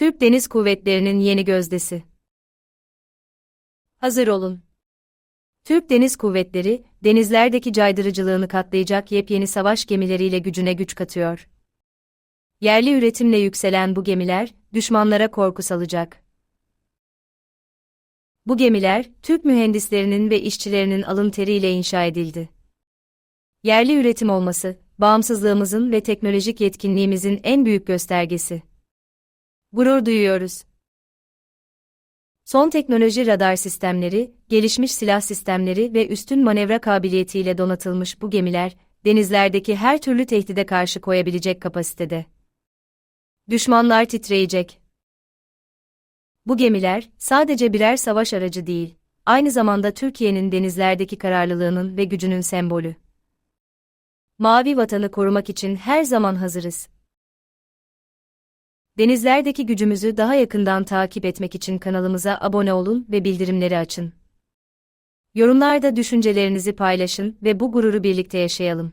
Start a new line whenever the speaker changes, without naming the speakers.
Türk Deniz Kuvvetleri'nin yeni gözdesi. Hazır olun. Türk Deniz Kuvvetleri, denizlerdeki caydırıcılığını katlayacak yepyeni savaş gemileriyle gücüne güç katıyor. Yerli üretimle yükselen bu gemiler, düşmanlara korku salacak. Bu gemiler, Türk mühendislerinin ve işçilerinin alın teriyle inşa edildi. Yerli üretim olması, bağımsızlığımızın ve teknolojik yetkinliğimizin en büyük göstergesi. Gurur duyuyoruz. Son teknoloji radar sistemleri, gelişmiş silah sistemleri ve üstün manevra kabiliyetiyle donatılmış bu gemiler, denizlerdeki her türlü tehdide karşı koyabilecek kapasitede. Düşmanlar titreyecek. Bu gemiler, sadece birer savaş aracı değil, aynı zamanda Türkiye'nin denizlerdeki kararlılığının ve gücünün sembolü. Mavi vatanı korumak için her zaman hazırız. Denizlerdeki gücümüzü daha yakından takip etmek için kanalımıza abone olun ve bildirimleri açın. Yorumlarda düşüncelerinizi paylaşın ve bu gururu birlikte yaşayalım.